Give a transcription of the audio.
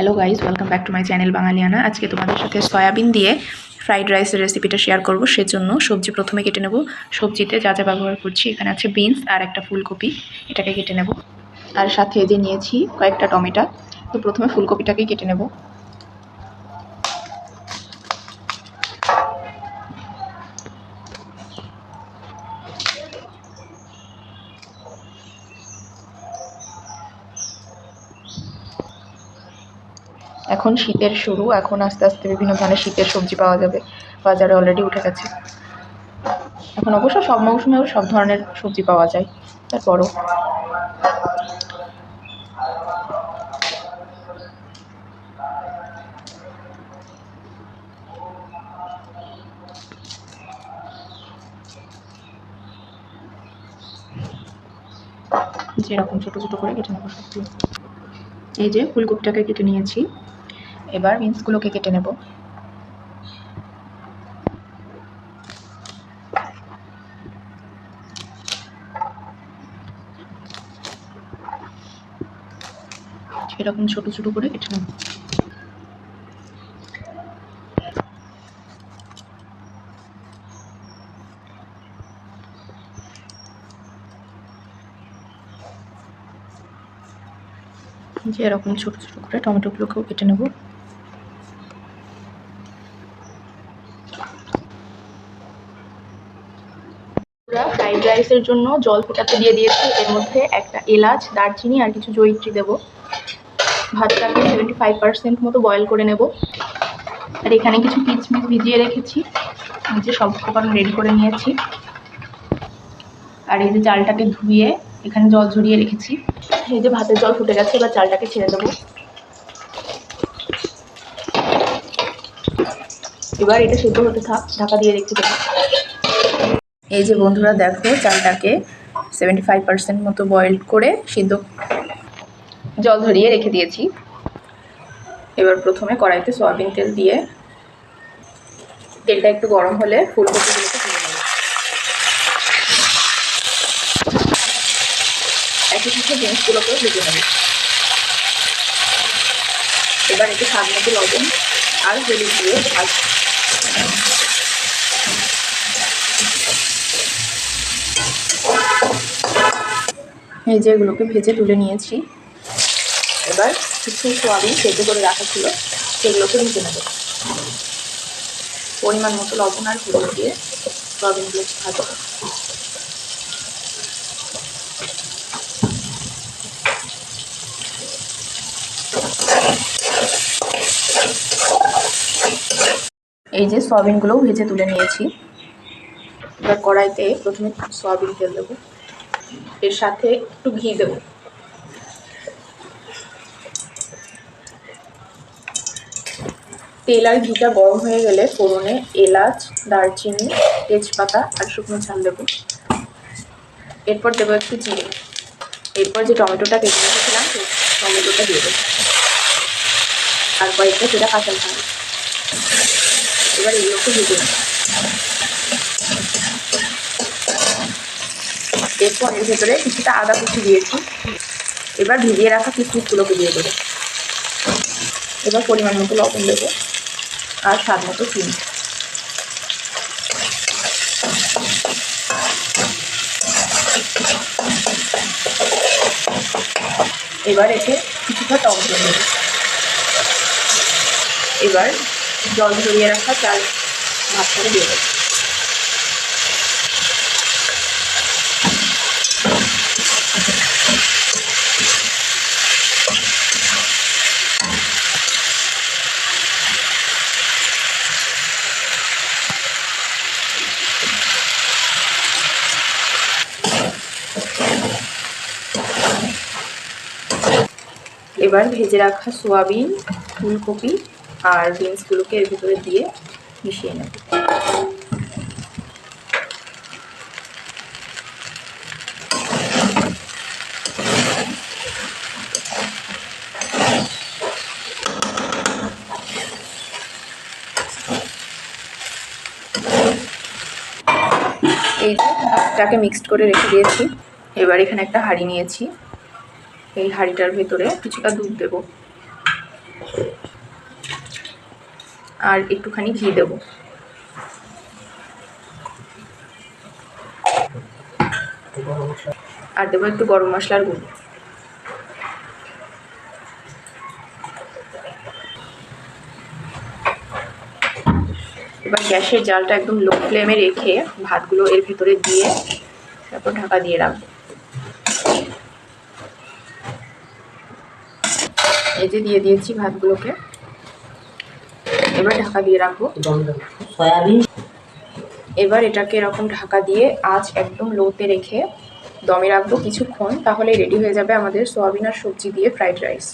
Hello guys welcome back to my channel Bangaliana আজকে তোমাদের সাথে সয়াবিন দিয়ে ফ্রাইড রাইসের রেসিপিটা শেয়ার করব। সেজন্য সবজি প্রথমে কেটে নেব। সবজিতে যা যা ব্যবহার করছি, এখানে আছে বিনস আর একটা ফুলকপি। এটাকে কেটে নেব। আর সাথে যে নিয়েছি কয়েকটা টমেটো। তো প্রথমে ফুলকপিটাকে কেটে নেব। এখন শীতের শুরু, এখন আস্তে আস্তে বিভিন্ন ধরনের শীতের সবজি পাওয়া যাবে, বাজারে অলরেডি উঠে গেছে। এখন অবশ্য সব মৌসুমেও সব ধরনের সবজি পাওয়া যায়, তারপরও। যেরকম ছোটো ছোটো করে কেটে নেব সবগুলো। এই যে ফুলকপিটাকে কেটে নিয়েছি। এবার বিনসগুলোকে কেটে নেব। এরকম ছোট ছোট করে কেটে নেব। যে এরকম ছোট ছোট করে টমেটোগুলোকেও কেটে নেব। ফ্রাইড রাইসের জন্য জল ফোটাতে দিয়ে দিয়েছি। এর মধ্যে একটা এলাচ, দারচিনি আর কিছু জয়িত্রী দেবো। ভাতটাকে সেভেন্টি ফাইভ পার্সেন্ট মতো বয়েল করে নেব। আর এখানে কিছু কিচমিচ ভিজিয়ে রেখেছি। যে সব উপকরণ রেডি করে নিয়েছি। আর এই যে চালটাকে ধুয়ে এখানে জল ঝরিয়ে রেখেছি। এই যে ভাতের জল ফুটে গেছে, এবার চালটাকে ছেড়ে দেবো। এবার এটা সেদ্ধ হতে থাক, ঢাকা দিয়ে রেখে দেবো। এই যে বন্ধুরা দেখো, চালটাকে সেভেন্টি ফাইভ পার্সেন্ট মতো বয়েল করে সিদ্ধ জল ধরিয়ে রেখে দিয়েছি। এবার প্রথমে কড়াইতে সয়াবিন তেল দিয়ে তেলটা একটু গরম হলে ফুলকপিগুলোকে তুলে ভেজে নেব। এবার একটু স্বাদ মতো লবণ আর হলুদ দিয়ে এই যে এগুলোকে ভেজে তুলে নিয়েছি। এবার কিছু সোয়াবিন সেদ্ধ করে রাখা ছিল, সেগুলোকে ভেজে নেব। পরিমাণ মতো লবণ আর হলুদ দিয়ে সোয়াবিনগুলো ভাজবো। এই যে সয়াবিনগুলোও ভেজে তুলে নিয়েছি। এবার কড়াইতে প্রথমে সয়াবিন তেল দেবো। এর সাথে একটু ঘি দেবো। তেল আর ঘিটা গরম হয়ে গেলে ফোড়নে এলাচ, দারচিনি, তেজপাতা আর শুকনো ঝাল দেবো। এরপর দেবো একটু জিরে। এরপর যে টমেটোটা কেটে রেখেছিলাম টমেটোটা দিয়ে দেবো। আর কয়েকটা সেটা কাঁচা এবার এগুলোকে ভেজে নেব। এর ভেতরে কিছুটা আদা কুচি দিয়েছি। এবার ভিজিয়ে রাখা কিশমিশগুলোকে দিয়ে দেবো। এবার পরিমাণ মতো লবণ দেবো আর স্বাদ মতো চিনি। এবার এতে কিছুটা টক দিয়ে দেবো। এবার জল ঝরিয়ে রাখা চাল ভাতটাকে দিয়ে দেবো। এবার ভেজে রাখা সোয়াবিন, ফুলকপি আর বিনসগুলোকে এর ভিতরে দিয়ে মিশিয়ে নেব। এই যে মিক্সড করে রেখে দিয়েছি। এবার এখানে একটা হাঁড়ি নিয়েছি। এই হাঁড়িটার ভেতরে কিছুটা দুধ দেবো। আর একটুখানি ঘি দেবো। আর দেবো একটু গরম মশলার গুঁড়ো। এবার গ্যাসের জালটা একদম লো ফ্লেমে রেখে ভাতগুলো এর ভিতরে দিয়ে তারপর ঢাকা দিয়ে রাখব। এই যে দিয়ে দিয়েছি ভাতগুলোকে। এবার ঢাকা দিয়ে রাখব। সয়াবিন। এবার এটাকে এরকম ঢাকা দিয়ে আঁচ একদম লোতে রেখে দমে রাখব কিছুক্ষণ তাহলে রেডি হয়ে যাবে আমাদের সোয়াবিন আর সবজি দিয়ে ফ্রাইড রাইস